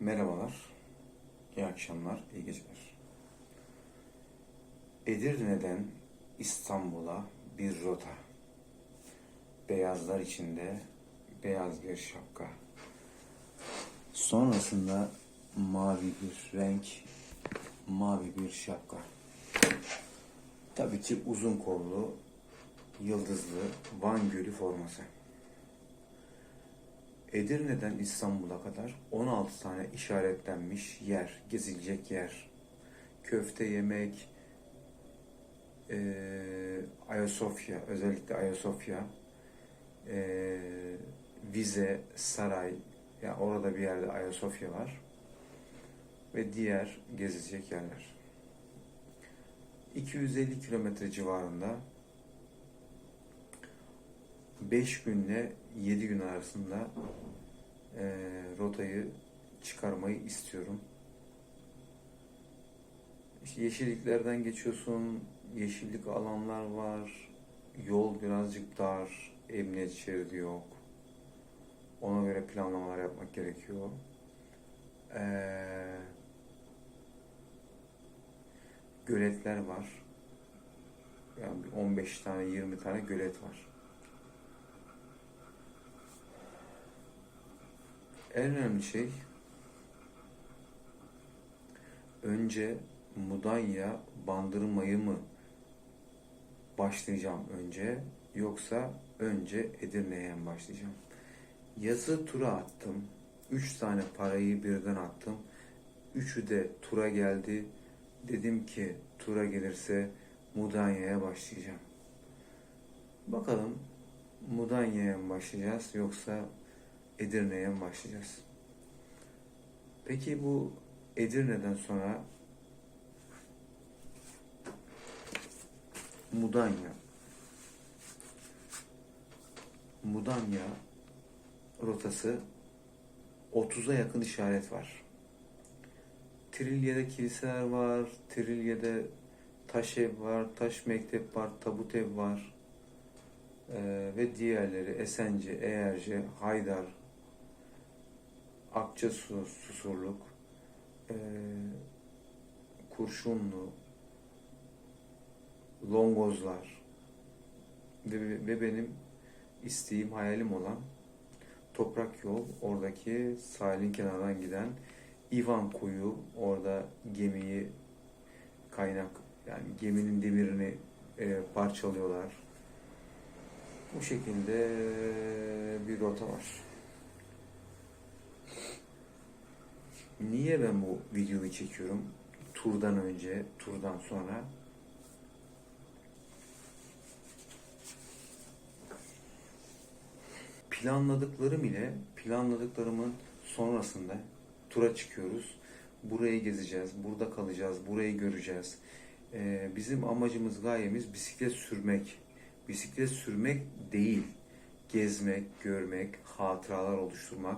Merhabalar, iyi akşamlar, iyi geceler. Edirne'den İstanbul'a bir rota. Beyazlar içinde beyaz bir şapka. Sonrasında mavi bir renk, mavi bir şapka. Tabii ki uzun kollu, yıldızlı Van Gölü forması. Edirne'den İstanbul'a kadar 16 tane işaretlenmiş yer, gezilecek yer. Köfte yemek, eee Ayasofya, özellikle Ayasofya, eee, Vize, Saray, ya orada bir yerde Ayasofya var ve diğer gezilecek yerler. 250 kilometre civarında 5 günle 7 gün arasında eee, rotayı çıkarmayı istiyorum. İşte yeşilliklerden geçiyorsun, yeşillik alanlar var, yol birazcık dar, emniyet şeridi yok. Ona göre planlamalar yapmak gerekiyor. Eee, göletler var. Yani bir 15 tane, 20 tane gölet var. En önemli şey önce Mudanya Bandırma'yı mı başlayacağım önce yoksa önce Edirne'ye mi başlayacağım? Yazı tura attım. Üç tane parayı birden attım. Üçü de tura geldi. Dedim ki tura gelirse Mudanya'ya başlayacağım. Bakalım Mudanya'ya mı başlayacağız yoksa Edirne'ye başlayacağız? Peki bu Edirne'den sonra Mudanya Mudanya rotası 30'a yakın işaret var. Trilye'de kiliseler var, Trilye'de taş ev var, taş mektep var, tabut ev var. Ee, ve diğerleri Esence, Eğerce, Haydar, Akçasu, Susurluk, ee, Kurşunlu, Longozlar ve, ve benim isteğim, hayalim olan Toprak Yol, oradaki sahilin kenarından giden İvan Koyu, orada gemiyi kaynak, yani geminin demirini e, parçalıyorlar. Bu şekilde bir rota var. Niye ben bu videoyu çekiyorum? Turdan önce, turdan sonra. Planladıklarım ile planladıklarımın sonrasında tura çıkıyoruz. Burayı gezeceğiz, burada kalacağız, burayı göreceğiz. Ee, bizim amacımız, gayemiz bisiklet sürmek. Bisiklet sürmek değil, gezmek, görmek, hatıralar oluşturmak.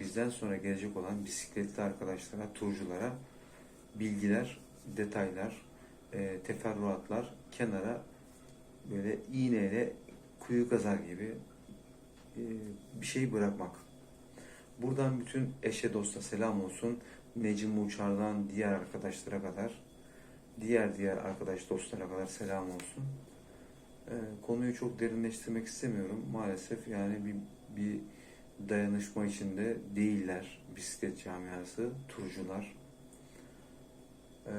Bizden sonra gelecek olan bisikletli arkadaşlara, turculara bilgiler, detaylar, e, teferruatlar kenara böyle iğneyle kuyu kazar gibi e, bir şey bırakmak. Buradan bütün eşe dosta selam olsun. Necim Uçar'dan diğer arkadaşlara kadar, diğer diğer arkadaş dostlara kadar selam olsun. E, konuyu çok derinleştirmek istemiyorum. Maalesef yani bir, bir dayanışma içinde değiller bisiklet camiası, turcular. E,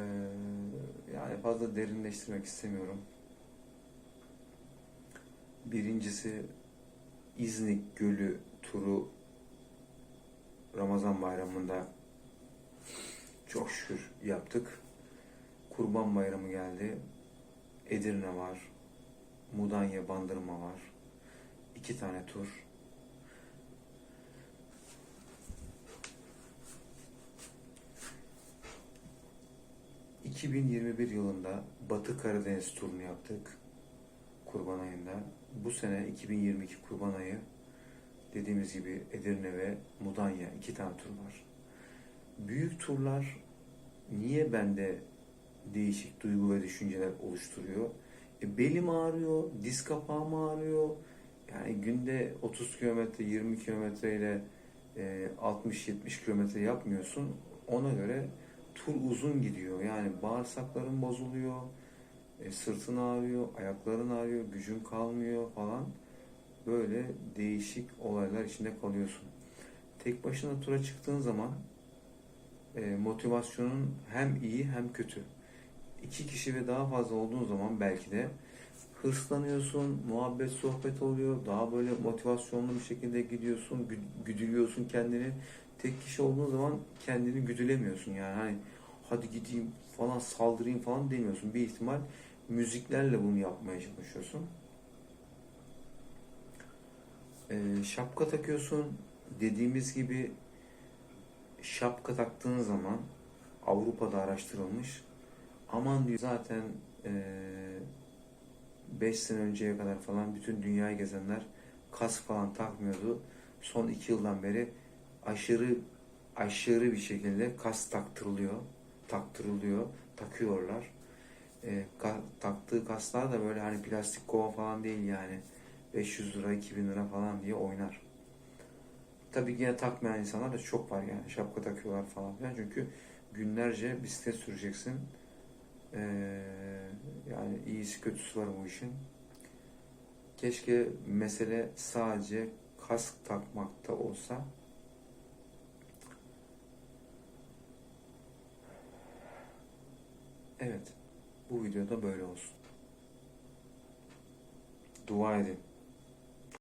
yani fazla derinleştirmek istemiyorum. Birincisi İznik Gölü turu Ramazan bayramında çok şükür yaptık. Kurban bayramı geldi. Edirne var. Mudanya Bandırma var. İki tane tur. ...2021 yılında Batı Karadeniz turunu yaptık. Kurban ayında. Bu sene 2022 Kurban ayı dediğimiz gibi Edirne ve Mudanya iki tane tur var. Büyük turlar niye bende değişik duygu ve düşünceler oluşturuyor? E, belim ağrıyor, diz kapağım ağrıyor. Yani günde 30 kilometre, 20 kilometre ile e, 60-70 kilometre yapmıyorsun. Ona göre tur uzun gidiyor. Yani bağırsakların bozuluyor, e, sırtın ağrıyor, ayakların ağrıyor, gücün kalmıyor falan. Böyle değişik olaylar içinde kalıyorsun. Tek başına tura çıktığın zaman e, motivasyonun hem iyi hem kötü. İki kişi ve daha fazla olduğun zaman belki de hırslanıyorsun, muhabbet sohbet oluyor, daha böyle motivasyonlu bir şekilde gidiyorsun, gü- güdülüyorsun kendini. Tek kişi olduğun zaman kendini güdülemiyorsun yani hani hadi gideyim falan saldırayım falan demiyorsun. Bir ihtimal müziklerle bunu yapmaya çalışıyorsun. Ee, şapka takıyorsun. Dediğimiz gibi şapka taktığın zaman Avrupa'da araştırılmış. Aman diyor zaten 5 sene önceye kadar falan bütün dünyayı gezenler kask falan takmıyordu. Son 2 yıldan beri aşırı aşırı bir şekilde kask taktırılıyor. Taktırılıyor. Takıyorlar. Ee, ka- taktığı kasklar da böyle hani plastik kova falan değil yani. 500 lira 2000 lira falan diye oynar. Tabii yine takmayan insanlar da çok var yani. Şapka takıyorlar falan filan. Çünkü günlerce bisiklet süreceksin. Ee, yani iyisi kötüsü var bu işin. Keşke mesele sadece kask takmakta olsa. Evet. Bu videoda böyle olsun. Dua edin.